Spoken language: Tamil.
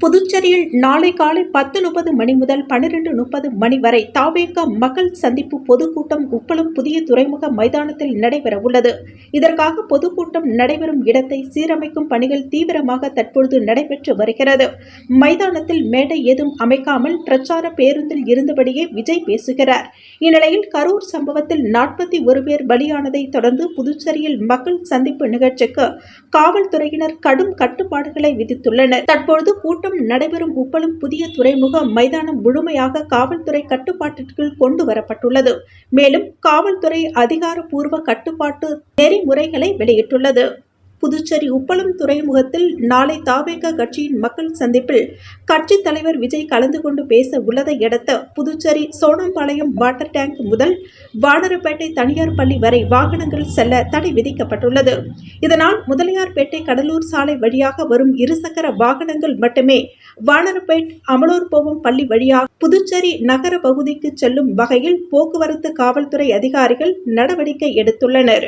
புதுச்சேரியில் நாளை காலை பத்து முப்பது மணி முதல் பன்னிரண்டு முப்பது மணி வரை தாவேக மக்கள் சந்திப்பு பொதுக்கூட்டம் உப்பளம் புதிய துறைமுக மைதானத்தில் நடைபெறவுள்ளது. இதற்காக பொதுக்கூட்டம் நடைபெறும் இடத்தை சீரமைக்கும் பணிகள் தீவிரமாக தற்பொழுது நடைபெற்று வருகிறது. மைதானத்தில் மேடை ஏதும் அமைக்காமல் பிரச்சார பேருந்தில் இருந்தபடியே விஜய் பேசுகிறார். இந்நிலையில் கரூர் சம்பவத்தில் நாற்பத்தி ஒரு பேர் பலியானதை தொடர்ந்து புதுச்சேரியில் மக்கள் சந்திப்பு நிகழ்ச்சிக்கு காவல்துறையினர் கடும் கட்டுப்பாடுகளை விதித்துள்ளனர். தற்பொழுது கூட்டம் நடைபெறும் உப்பளம் புதிய துறைமுக மைதானம் முழுமையாக காவல்துறை கட்டுப்பாட்டிற்குள் கொண்டு வரப்பட்டுள்ளது மேலும் காவல்துறை அதிகாரப்பூர்வ கட்டுப்பாட்டு நெறிமுறைகளை வெளியிட்டுள்ளது. புதுச்சேரி உப்பளம் துறைமுகத்தில் நாளை தாவேக கட்சியின் மக்கள் சந்திப்பில் கட்சித் தலைவர் விஜய் கலந்து கொண்டு பேச உள்ளதை அடுத்து புதுச்சேரி சோனம்பாளையம் வாட்டர் டேங்க் முதல் வானரப்பேட்டை தனியார் பள்ளி வரை வாகனங்கள் செல்ல தடை விதிக்கப்பட்டுள்ளது. இதனால் முதலியார்பேட்டை கடலூர் சாலை வழியாக வரும் இருசக்கர வாகனங்கள் மட்டுமே வானரப்பேட் அமலூர் போகும் பள்ளி வழியாக புதுச்சேரி நகர பகுதிக்கு செல்லும் வகையில் போக்குவரத்து காவல்துறை அதிகாரிகள் நடவடிக்கை எடுத்துள்ளனர்.